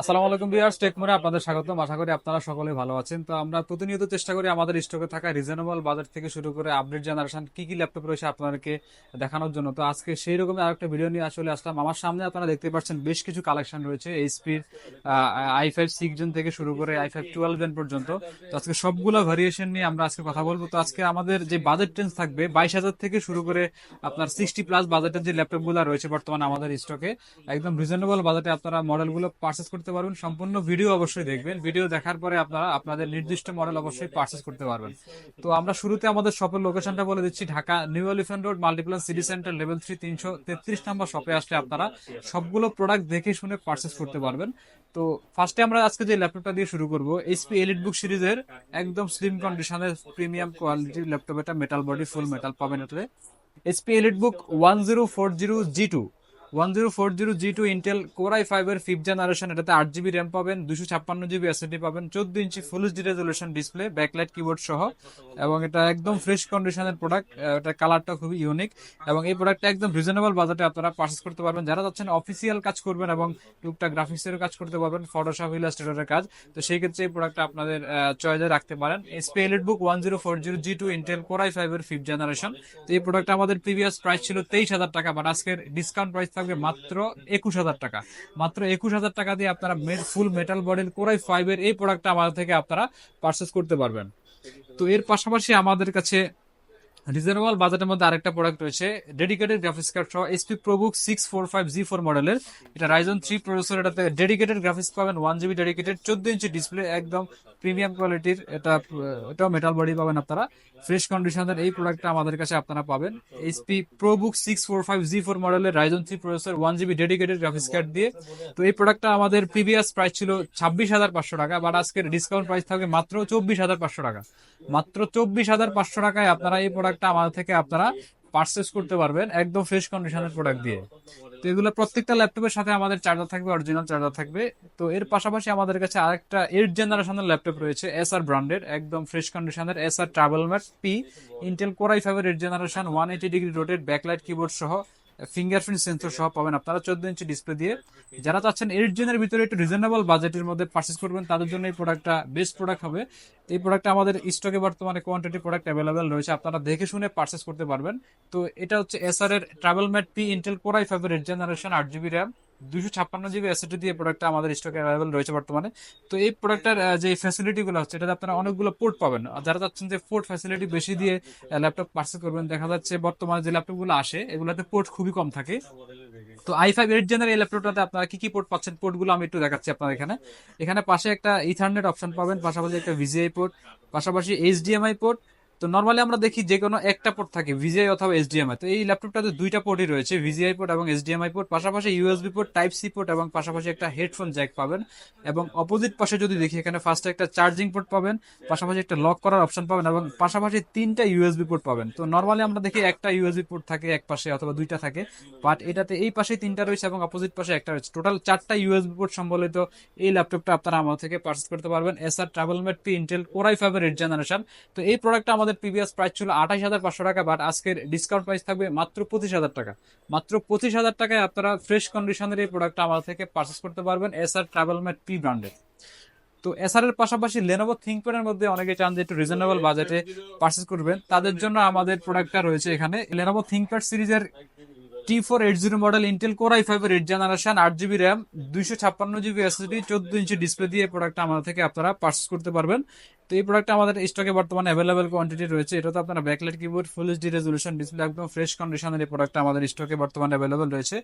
আসসালামু আলাইকুম বিয়ার্স টেকমোরে আপনাদের স্বাগতম। আশা করি আপনারা সকলে ভালো আছেন। তো আমরা প্রতিনিয়ত চেষ্টা করি আমাদের স্টকে থাকা রিজনেবল বাজার থেকে শুরু করে আপডেট জেনারেশন কি কি ল্যাপটপ রয়েছে আপনাদেরকে দেখানোর জন্য। তো আজকে সেই রকমের আরেকটা ভিডিও নিয়ে আসলে আসলাম। আমার সামনে আপনারা দেখতে পাচ্ছেন বেশ কিছু কালেকশন রয়েছে এইচপির আই ফাইভ সিক্স জন থেকে শুরু করে আই ফাইভ টুয়েলভ জন পর্যন্ত। তো আজকে সবগুলো ভেরিয়েশন নিয়ে আমরা আজকে কথা বলব। তো আজকে আমাদের যে বাজেট টেন্স থাকবে, বাইশ হাজার থেকে শুরু করে আপনার সিক্সটি প্লাস বাজেটের যে ল্যাপটপগুলো রয়েছে বর্তমানে আমাদের স্টকে একদম রিজনেবল বাজেটে আপনারা মডেলগুলো পারচেস করতে পারবেন, সম্পূর্ণ ভিডিও অবশ্যই দেখবেন। ভিডিও দেখার পরে আপনারা আপনাদের নির্দিষ্ট মডেল অবশ্যই পারচেস করতে পারবেন। তো আমরা শুরুতে আমাদের শপের লোকেশনটা বলে দিচ্ছি, Dhaka new elephant road Multiplan city centre level three তিনশো তেত্রিশ নম্বর শপে আসলে আপনারা সবগুলো প্রোডাক্ট দেখে শুনে পারচেস করতে পারবেন। তো ফার্স্টে আমরা আজকে যে ল্যাপটপটা দিয়ে শুরু করব এইচপি এলিট বুক সিরিজের একদম স্লিম কন্ডিশনের প্রিমিয়াম কোয়ালিটির ল্যাপটপ এটা মেটাল বডি ফুল মেটাল পাবেন এটাতে। HP EliteBook one zero four zero G two one zero four zero G two Intel core i ফাইভের ফিফথ জেনারেশন এটাতে আট জিবি র্যাম পাবেন দুশো ছাপ্পান্ন জিবি এসএসডি পাবেন, চোদ্দ ইঞ্চি full HD resolution display backlight keyboard সহ। এবং এটা একদম ফ্রেশ কন্ডিশনের প্রোডাক্ট এটা কালারটা খুবই ইউনিক এবং এই প্রোডাক্টটা একদম রিজনেবল বাজেটে আপনারা পারচেস করতে পারবেন। যারা যাচ্ছেন অফিসিয়াল কাজ করবেন এবং টুকটাক গ্রাফিক্সের কাজ করতে পারবেন ফটোশপ ইলাস্ট্রেটরের কাজ, তো সেই ক্ষেত্রে এই প্রোডাক্টটা আপনাদের চয়েসে রাখতে পারেন। HP EliteBook one zero four zero G two Intel core i ফাইভের ফিফথ জেনারেশন তো এই প্রোডাক্টটা আমাদের প্রিভিয়াস প্রাইস ছিল তেইশ হাজার টাকা বাট আজকের ডিসকাউন্ট প্রাইস থাকবে মাত্র একুশ হাজার টাকা। মাত্র একুশ হাজার টাকা দিয়ে আপনারা ফুল মেটাল বডির কোরাই ফাইভের এই প্রোডাক্টটা আমাদের থেকে আপনারা পারচেস করতে পারবেন। তো এর পাশাপাশি আমাদের কাছে রিজনেবল বাজেটের মধ্যে আরেকটা প্রোডাক্ট রয়েছে ডেডিকেটেড গ্রাফিক্স কার্ড সহ HP ProBook six four five G four মডেলের এটা রাইজন থ্রি প্রসেসর এটাতে ডেডিকেটেড গ্রাফিক্স পাবেন ওয়ান জিবি ডেডিকেটেড চোদ্দ ইঞ্চি ডিসপ্লে একদম প্রিমিয়াম কোয়ালিটির এটা, এটাও মেটাল বডি পাবেন আপনারা। ফ্রেশ কন্ডিশনের এই প্রোডাক্টটা আমাদের কাছে আপনারা পাবেন। HP ProBook six four five G four মডেলের Ryzen three processor one GB dedicated graphics card দিয়ে। তো এই প্রোডাক্টটা আমাদের প্রিভিয়াস প্রাইস ছিল ছাব্বিশ হাজার পাঁচশো টাকা বাট আজকের ডিসকাউন্ট প্রাইস থাকবে মাত্র চব্বিশ হাজার পাঁচশো টাকা। মাত্র চব্বিশ হাজার পাঁচশো টাকায় আপনারা এই প্রোডাক্টটা আমাদের থেকে আপনারা পারচেস করতে পারবেন একদম ফ্রেশ কন্ডিশনের প্রোডাক্ট দিয়ে। তো এগুলো প্রত্যেকটা ল্যাপটপের সাথে আমাদের চার্জার থাকবে অরিজিনাল চার্জার থাকবে। তো এর পাশাপাশি আমাদের কাছে আরেকটা এইট জেনারেশনের ল্যাপটপ রয়েছে এস আর ব্র্যান্ডের একদম ফ্রেশ কন্ডিশনের Acer TravelMate P Intel core i ফাইভের eight generation one eighty degree rotated backlight keyboard সহ ফিঙ্গারপ্রিন্ট সেন্সর সহ পাবেন। আপনারা চোদ্দ ইঞ্চি ডিসপ্লে দিয়ে যারা চাচ্ছেন এইট জেনের ভিতরে একটু রিজনেবল বাজেটের মধ্যে পার্চেস করবেন, তাদের জন্য এই প্রোডাক্টটা বেস্ট প্রোডাক্ট হবে। এই প্রোডাক্টটা আমাদের স্টকে বর্তমানে কোয়ান্টিটি প্রোডাক্ট অ্যাভেলেবেল রয়েছে, আপনারা দেখে শুনে পার্চেস করতে পারবেন। তো এটা হচ্ছে এসআর এর TravelMate P Intel core i ফাইভের এইট জেনারেশন আট জিবি র্যাম দুশো ছাপ্পান্ন জিবি এসএসডি দিয়ে প্রোডাক্টটা আমাদের স্টকে অ্যাভেলেবল রয়েছে বর্তমানে। তো এই প্রোডাক্টটার যে ফ্যাসিলিটি গুলো হচ্ছে এটাতে আপনারা অনেকগুলো পোর্ট পাবেন। যারা চাচ্ছেন যে পোর্ট ফ্যাসিলিটি বেশি দিয়ে ল্যাপটপ পার্চেস করবেন, দেখা যাচ্ছে বর্তমানে যে ল্যাপটপগুলো আসে, এগুলোতে পোর্ট খুবই কম থাকে। তো আই ফাইভ এইট জেনের এই ল্যাপটপটাতে আপনারা কি কি পোর্ট পাচ্ছেন পোর্টগুলো আমি একটু দেখাচ্ছি আপনার এখানে। এখানে পাশে একটা ইথারনেট অপশন পাবেন, পাশাপাশি একটা ভিজিআই পোর্ট পাশাপাশি এইচডিএমআই পোর্ট তো নর্মালি আমরা দেখি যে কোনো একটা পোর্ট থাকে ভিজিআই অথবা এইচডিএমআই তো এই ল্যাপটপটাতে দুইটা পোর্টই রয়েছে ভিজিআই পোর্ট এবং এইচডিএমআই পোর্ট পাশাপাশি USB port type C port এবং পাশাপাশি একটা হেডফোন জ্যাক পাবেন এবং অপোজিট পাশে যদি দেখি, এখানে ফার্স্টে একটা চার্জিং পোর্ট পাবেন, পাশাপাশি একটা লক করার অপশন পাবেন এবং পাশাপাশি তিনটা ইউএসবি পোর্ট পাবেন। তো নর্মালি আমরা দেখি একটা ইউএসবি পোর্ট থাকে এক পাশে অথবা দুইটা থাকে বাট এটাতে এই পাশে তিনটা রয়েছে এবং অপোজিট পাশে একটা রয়েছে। টোটাল চারটা ইউএসবি পোর্ট সম্বলিত এই ল্যাপটপটা আপনারা আমার থেকে পার্চেস করতে পারবেন। Acer TravelMate P Intel core i ফাইভের এইট জেনারেশন তো এই প্রোডাক্টটা আমাদের প্রিভিয়াস প্রাইস ছিল আঠাশ হাজার পাঁচশো টাকা বাট আজকের ডিসকাউন্ট প্রাইস থাকবে মাত্র পঁচিশ হাজার টাকা। মাত্র পঁচিশ হাজার টাকায় আপনারা ফ্রেশ কন্ডিশনের এই প্রোডাক্টটা আমার থেকে পার্চেস করতে পারবেন এসআর ট্রাভেল মেট পি ব্র্যান্ডের তো এসআর এর পাশাপাশি লেনোভো থিঙ্কপ্যাডের মধ্যে অনেকে চান যে একটু রিজনেবল বাজেটে পার্চেস করবেন। তাদের জন্য আমাদের প্রোডাক্টটা রয়েছে এখানে লেনোভো থিঙ্কপ্যাড সিরিজের T four eight zero model Intel core I ফাইভের এইট জেনারেশন আট জিবি র্যাম দুইশো ছাপ্পান্ন জিবি এসএসডি চোদ্দ ইঞ্চি ডিসপ্লে দিয়ে প্রোডাক্টটা আমাদের থেকে আপনারা পার্চেস করতে পারবেন। তো এই প্রোডাক্টটা আমাদের স্টকে বর্তমানে অ্যাভেলেবেল কোয়ান্টিটি রয়েছে। এটা তো আপনার backlight keyboard full HD resolution display একদম ফ্রেশ কন্ডিশনের এই প্রোডাক্টটা আমাদের স্টকে বর্তমানে অ্যাভেলেবেল রয়েছে।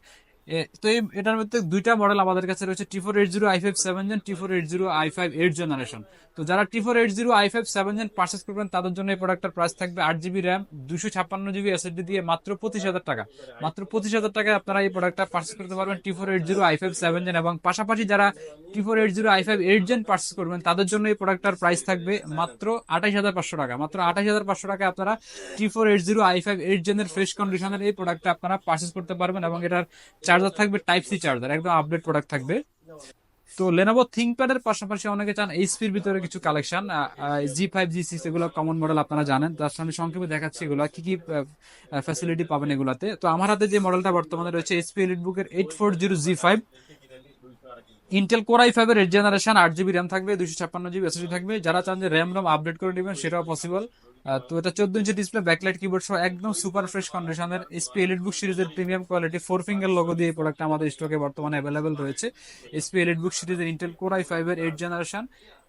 তো এই, এটার মধ্যে দুইটা মডেল আমাদের কাছে রয়েছে T four eight zero I five seven gen T four eight zero I five eight generation তো যারা T four eight zero I five seven gen purchase করবেন, তাদের জন্য এই প্রোডাক্টের প্রাইস থাকবে আট জিবি র্যাম দুশো ছাপ্পান্ন জিবি এসএসডি দিয়ে মাত্র পঁচিশ হাজার টাকা। মাত্র পঁচিশ হাজার টাকায় আপনারা এই প্রোডাক্টটা পার্চেস করতে পারবেন T four eight zero I five seven gen এবং পাশাপাশি যারা T four eight zero I five eight gen purchase করবেন, তাদের জন্য এই প্রোডাক্টটার প্রাইস থাকবে মাত্র আঠাশ হাজার পাঁচশো টাকা। মাত্র আঠাশ হাজার পাঁচশো টাকা আপনারা T four eight zero I five eight জেনের fresh কন্ডিশনের এই প্রোডাক্টটা আপনারা পার্চেস করতে পারবেন এবং এটার চার্জার থাকবে টাইপ সি চার্জার একদম আপডেট প্রোডাক্ট থাকবে। তো লেনোভো থিঙ্কপ্যাডের পাশাপাশি অনেকে চান এইচপির ভিতরে কিছু collection G five G six এগুলো কমন মডেল আপনারা জানেন। তার সামনে সংক্ষেপে দেখাচ্ছি এগুলো কি কি ফ্যাসিলিটি পাবেন এগুলাতে। তো আমার হাতে যে মডেলটা বর্তমানে রয়েছে এইচপি এলিট বুকের eight four zero G five Intel core i ফাইভের এইট জেনারেশন আট জিবি র্যাম থাকবে দুশো ছাপ্পান্ন জিবি এসএসডি থাকবে। যারা চান যে র্যাম রম আপডেট করে নেবেন, সেটাও পসিবল তো এটা চোদ্দ ইঞ্চি ডিসপ্লে ব্যাকলাইট কিবোর্ড সহ একদম সুপার ফ্রেশ কন্ডিশনের এসপি এলিট বুক সিরিজের premium quality four finger logo দিয়ে প্রোডাক্ট আমাদের স্টকে বর্তমানে অ্যাভেলেবেল রয়েছে। এসপি এলিট বুক সিরিজের ইন্টেল কোরাই ফাইভের eight generation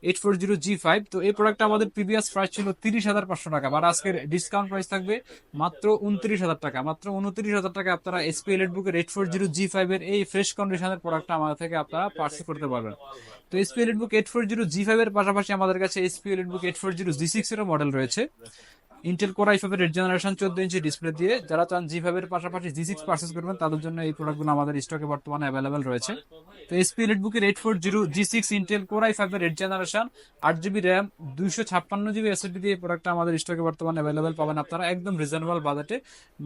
eight four zero G five তো এই প্রোডাক্টটা আমাদের প্রিভিয়াস প্রাইস ছিল তিরিশ হাজার পাঁচশো টাকা আর আজকের ডিসকাউন্ট প্রাইস থাকবে মাত্র উনত্রিশ হাজার টাকা। মাত্র উনত্রিশ হাজার টাকা আপনারা এসপি এলিট বুকের এইট ফোর জিরো জি ফাইভের এই ফ্রেশ কন্ডিশনের প্রোডাক্টটা আমাদের থেকে আপনারা পার্সেল করতে পারবেন। তো HP EliteBook eight four zero G ফাইভের পাশাপাশি আমাদের কাছে HP EliteBook eight four zero G six এরও মডেল রয়েছে। that's ইন্টেল কোর আই ফাইভের জেনারেশন চোদ্দ ইঞ্চি ডিসপ্লে দিয়ে যারা চান জি ফাইভের পাশাপাশি জি সিক্স পার্চেস করবেন, তাদের জন্য এই প্রোডাক্টগুলো আমাদের স্টকে বর্তমানে অ্যাভেলেবেল রয়েছে। তো এসপি এলিট বুকের eight four zero G six Intel core I ফাইভের এইট জেনারেশন আট জিবি র্যাম দুইশো ছাপ্পান্ন জিবি এসএসডি দিয়ে প্রোডাক্টটা আমাদের স্টকে বর্তমানে অ্যাভেলেবেল পাবেন আপনারা একদম রিজনেবল বাজেটে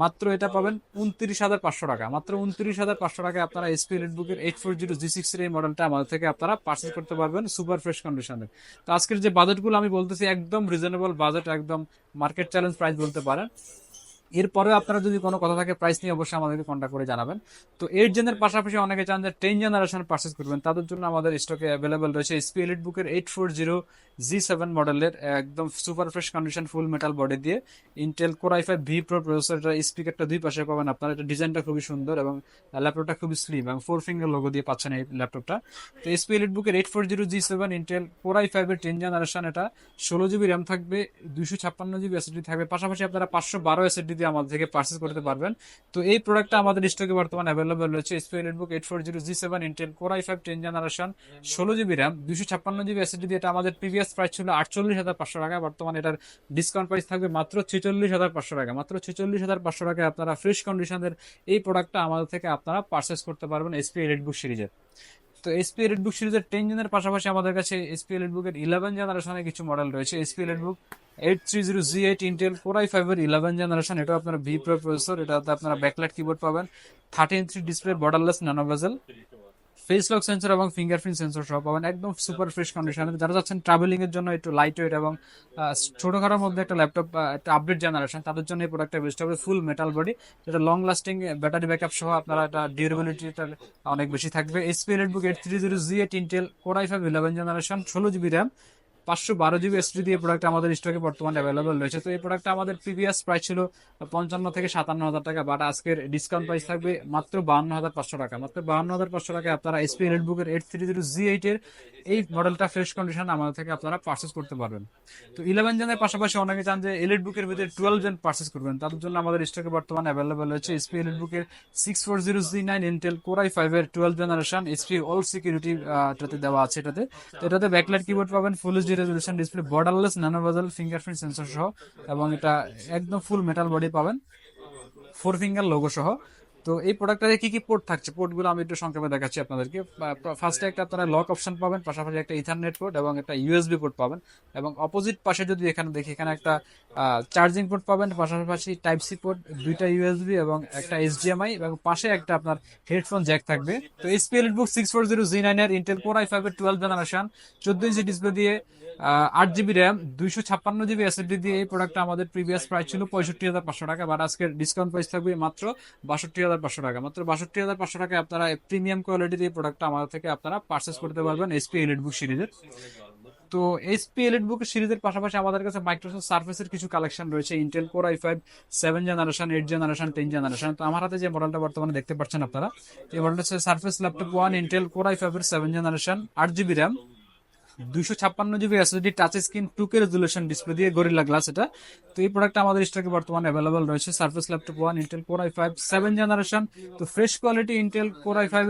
মাত্র এটা পাবেন উনত্রিশ হাজার পাঁচশো টাকা। মাত্র উনত্রিশ হাজার পাঁচশো টাকায় আপনারা এসপি এলিট বুকের eight four zero G six এর এই মডেলটা আমাদের থেকে আপনারা পার্চেস করতে পারবেন সুপার ফ্রেশ কন্ডিশনে তো আজকের যে বাজেটগুলো আমি বলতেছি, একদম রিজনেবল বাজেট একদম মার্কেট চ্যালেঞ্জ প্রাইজ বলতে পারেন। এরপরেও আপনারা যদি কোনো কথা থাকে প্রাইস নিয়ে অবশ্যই আমাদেরকে কন্ট্যাক্ট করে জানাবেন। তো এইট জেনের পাশাপাশি অনেকে চান যে টেন জেনারেশন পার্চেস করবেন। তাদের জন্য আমাদের স্টকে অ্যাভেলেবেল রয়েছে এসপি এলিট বুকের eight four zero G seven মডেলের একদম super fresh condition full metal body দিয়ে Intel core i five V pro processor এটা স্পিকারটা দুই পাশে পাবেন আপনারা। এটা ডিজাইনটা খুবই সুন্দর এবং ল্যাপটপটা খুবই স্লিম এবং ফোর ফিঙ্গার লোগো দিয়ে পাচ্ছেন এই ল্যাপটপটা তো এসপি এলিট বুকের eight four zero G seven Intel core i ফাইভের টেন জেনারেশন এটা ষোলো জিবি র্যাম থাকবে, দুইশো ছাপ্পান্ন জিবি এসএসডি থাকবে। পাশাপাশি আপনারা পাঁচশো বারো এসএসডি দিয়ে আমাদের থেকে পার্চেস করতে পারবেন। তো এই প্রোডাক্টটা আমাদের স্টকে বর্তমানে অ্যাভেলেবল রয়েছে HP elite book eight four zero G seven Intel core i five ten generation ষোলো জিবি র্যাম দুশো ছাপ্পান্ন জিবি এসএসডি দিয়ে এটা আমাদের প্রিভিয়াস প্রাইস ছিল আটচল্লিশ হাজার পাঁচশো টাকা, বর্তমানে এটার ডিসকাউন্ট প্রাইস থাকবে মাত্র ছেচল্লিশ হাজার পাঁচশো টাকা। মাত্র ছেচল্লিশ হাজার পাঁচশো টাকায় আপনারা ফ্রেশ কন্ডিশনের এই প্রোডাক্টটা আমাদের থেকে আপনারা পারচেস করতে পারবেন এসপি এলিট বুক সিরিজের তো এসপি রেড বুক সিরিজের টেন জেনের পাশাপাশি আমাদের কাছে এসপি রেড বুকের ইলেভেন জেনারেশনের কিছু মডেল রয়েছে। HP red book eight three zero G eight Intel four I ফাইভের ইলেভেন জেনারেশন এটা আপনার ভি প্রো প্রসেসর এটাতে আপনারা ব্যাকলাইট কিবোর্ড পাবেন। Thirteen three display borderless nano bezel face lock sensor এবং ফিঙ্গারপ্রিন্ট সেন্সর সহ পাবেন একদম সুপার ফ্রেশ কন্ডিশনে যারা যাচ্ছেন ট্রাভেলিং এর জন্য একটু লাইট ওয়েট এবং ছোটখাটোর মধ্যে একটা ল্যাপটপ একটা আপডেট জেনারেশন তাদের জন্য এই প্রোডাক্টটা বেস্ট হবে। ফুল মেটাল বডি যেটা লং লাস্টিং ব্যাটারি ব্যাকআপ সহ আপনারা এটা ডিউরেবিলিটিটা অনেক বেশি থাকবে। HP elite book eight three zero G eight Intel core i five eleven generation ষোলো জিবি র্যাম পাঁচশো বারো জিবি এসডি দিয়ে প্রোডাক্ট আমাদের স্টকে বর্তমানে অ্যাভেলেবল রয়েছে। তো এই প্রোডাক্টটা আমাদের প্রিভিয়াস প্রাইস ছিল পঞ্চান্ন থেকে সাতান্ন হাজার টাকা বাট আজকের ডিসকাউন্ট প্রাইস থাকবে মাত্র বাহান্ন হাজার পাঁচশো টাকা। মাত্র বাহান্ন হাজার পাঁচশো টাকায় আপনারা এসপি এলিট বুকের এইট থ্রি জিরো জি এইটের এই মডেলটা ফ্রেশ কন্ডিশন আমাদের থেকে আপনারা পার্চেস করতে পারবেন। তো ইলেভেন জেনের পাশাপাশি অনেকে চান যে এলিট বুকের ভিতরে টুয়েলভ জেন পার্চেস করবেন। তাদের জন্য আমাদের স্টকে বর্তমানে অ্যাভেলেবল রয়েছে এসপি এলিট বুকের six four zero G nine Intel core i ফাইভের twelve generation HP all security এটাতে দেওয়া আছে এটাতে। তো এটাতে ব্যাকলাইট কিবোর্ড পাবেন full HD resolution display borderless nano bezel fingerprint sensor সহ, এবং এটা একদম ফুল মেটাল বডি পাবেন। ফোর ফিঙ্গার লোগো সহ। তো এই প্রোডাক্টটাতে কি কি পোর্ট থাকছে? পোর্টগুলো আমি একটু সংক্ষেপে দেখাচ্ছি আপনাদেরকে। ফার্স্টে একটা আপনারা লক অপশন পাবেন, পাশাপাশি একটা ইথারনেট পোর্ট এবং একটা ইউএসবি পোর্ট পাবেন এবং অপোজিট পাশে যদি এখানে দেখি, এখানে একটা চার্জিং পোর্ট পাবেন, পাশাপাশি টাইপ সি পোর্ট দুইটা ইউএসবি এবং একটা এইচডিএমআই এবং পাশে একটা আপনার হেডফোন জ্যাক থাকবে। তো HP book six four zero G nine নাইনের ইন্টেল কোর আই ফাইভের টুয়েলভ জেনারেশন চোদ্দ ইঞ্চি ডিসপ্লে দিয়ে আট জিবি র্যাম দুইশো ছাপ্পান্ন জিবি এসএসডি দিয়ে এই প্রোডাক্টটা আমাদের প্রিভিয়াস প্রাইস ছিল পঁয়ষট্টি হাজার পাঁচশো টাকা বাট আজকের ডিসকাউন্ট প্রাইস থাকবে মাত্র বাষট্টি হাজার পাঁচশো টাকা। মাত্র বাষট্টি হাজার পাঁচশো টাকায় আপনারা প্রিমিয়াম কোয়ালিটির এই প্রোডাক্টটা আমাদের থেকে আপনারা পারচেস করতে পারবেন এসপি এলিট বুক সিরিজের তো এসপি এলিট বুক সিরিজের পাশাপাশি আমাদের কাছে মাইক্রোসফট সার্ফেসের কিছু কালেকশন রয়েছে। Intel core I five seven generation eight generation ten generation তো আমার হাতে যে মডেলটা বর্তমানে দেখতে পাচ্ছেন আপনারা, এই মডেলটা হচ্ছে surface laptop one Intel core I ফাইভের সেভেন জেনারেশন আট জিবি র্যাম দুইশো ছাপ্পান্ন GB SSD touch screen two K resolution display দিয়ে গরিলা গ্লাস এটা। তো এই প্রোডাক্টটা আমাদের স্টকে বর্তমানে অ্যাভেলেবল রয়েছে। Surface laptop one Intel core I five seven generation তো fresh quality Intel core I five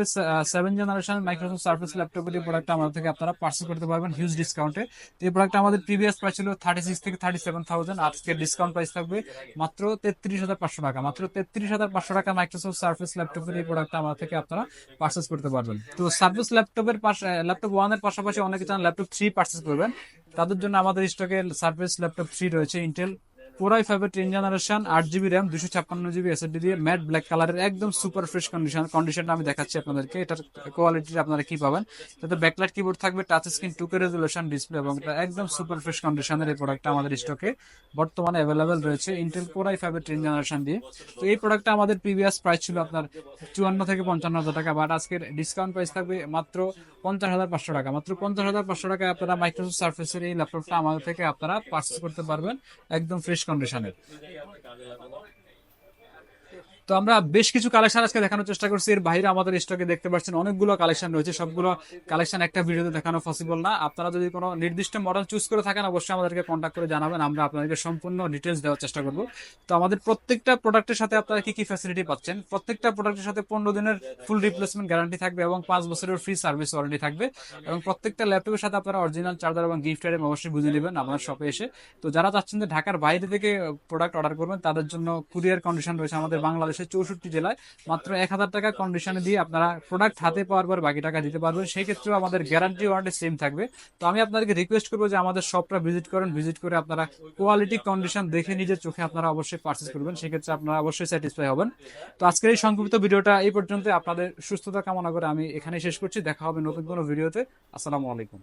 seven generation Microsoft surface ল্যাপটপের এই প্রোডাক্টটা আমাদের থেকে আপনারা পার্সেল করতে পারবেন হিউজ ডিসকাউন্টে তো এই প্রোডাক্টটা আমাদের প্রিভিয়াস প্রাইস ছিল থার্টি সিক্স থেকে থার্টি সেভেন থাউজেন্ড আজকে ডিসকাউন্ট প্রাইস থাকবে মাত্র তেত্রিশ হাজার পাঁচশো টাকা। মাত্র তেত্রিশ হাজার পাঁচশো টাকা মাইক্রোসফট সার্ফেস ল্যাপটপের এই প্রোডাক্টটা আমাদের থেকে আপনারা পার্সেস করতে পারবেন। তো সার্ফেস ল্যাপটপের পাশে ল্যাপটপ ওয়ানের পাশাপাশি অনেকে চান ল্যাপটপ থ্রি পার্চেস করবেন। তাদের জন্য আমাদের স্টকে সার্ভিস ল্যাপটপ থ্রি রয়েছে ইন্টেল কোরাই ফাইভের টেন জেনারেশন আট জিবি র্যাম দুশো ছাপ্পান্ন জিবি এসএসডি দিয়ে ম্যাট ব্ল্যাক কালারের একদম সুপার ফ্রেশ কন্ডিশন কন্ডিশনটা আমি দেখাচ্ছি আপনাদেরকে। এটার কোয়ালিটি আপনারা কি পাবেন? এটাতে ব্যাকলাইট কিবোর্ড থাকবে touch screen two K resolution display এবং এটা একদম সুপার ফ্রেশ কন্ডিশনের এই প্রোডাক্টটা আমাদের স্টকে বর্তমানে অ্যাভেলেবেল রয়েছে ইন্টেল কোরাই ফাইভের টেন জেনারেশন দিয়ে। তো এই প্রোডাক্টটা আমাদের প্রিভিয়াস প্রাইস ছিল আপনার চুয়ান্ন থেকে পঞ্চান্ন হাজার টাকা বাট আজকের ডিসকাউন্ট প্রাইস থাকবে মাত্র পঞ্চাশ হাজার পাঁচশো টাকা। মাত্র পঞ্চাশ হাজার পাঁচশো টাকায় আপনারা মাইক্রোসফট সার্ফেসের এই ল্যাপটপটা আমাদের থেকে আপনারা পার্চেস করতে পারবেন। একদম ফ্রেশ কন্ডিশনের তো আমরা বেশ কিছু কালেকশন আজকে দেখানোর চেষ্টা করছি। এর বাইরে আমাদের স্টকে দেখতে পাচ্ছেন অনেকগুলো কালেকশন রয়েছে। সবগুলো কালেকশন একটা ভিডিওতে দেখানো পসিবল না। আপনারা যদি কোনো নির্দিষ্ট মডেল চুজ করে থাকেন, অবশ্যই আমাদেরকে কন্ট্যাক্ট করে জানাবেন। আমরা আপনাদেরকে সম্পূর্ণ ডিটেলস দেওয়ার চেষ্টা করব। তো আমাদের প্রত্যেকটা প্রোডাক্টের সাথে আপনারা কি কি ফ্যাসিলিটি পাচ্ছেন? প্রত্যেকটা প্রোডাক্টের সাথে পনেরো দিনের ফুল রিপ্লেসমেন্ট গ্যারান্টি থাকবে এবং পাঁচ বছরের ফ্রি সার্ভিস ওয়ারেন্টি থাকবে। এবং প্রত্যেকটা ল্যাপটপের সাথে আপনারা অরিজিনাল চার্জার এবং গিফট আইটেম অবশ্যই বুঝে নেবেন আপনার শপে এসে। তো যারা চাচ্ছেন যে ঢাকার বাইরে থেকে প্রোডাক্ট অর্ডার করবেন, তাদের জন্য কুরিয়ার কন্ডিশন রয়েছে আমাদের বাংলাদেশের চৌষট্টি জেলায় মাত্র এক হাজার টাকা কন্ডিশনে দিয়ে আপনারা প্রোডাক্ট হাতে পাওয়ার পর বাকি টাকা দিতে পারবেন। সেই ক্ষেত্রেও আমাদের গ্যারান্টি ওয়ারেন্টি সেম থাকবে। তো আমি আপনাদেরকে রিকোয়েস্ট করব যে আমাদের শপটা ভিজিট করেন ভিজিট করে আপনারা কোয়ালিটি কন্ডিশন দেখে নিজের চোখে আপনারা অবশ্যই পার্চেস করবেন। সেক্ষেত্রে আপনারা অবশ্যই স্যাটিসফাই হবেন। তো আজকের এই সংক্ষিপ্ত ভিডিওটা এই পর্যন্ত আপনাদের সুস্থতা কামনা করে আমি এখানে শেষ করছি। দেখা হবে নতুন কোনো ভিডিওতে। আসসালামু আলাইকুম।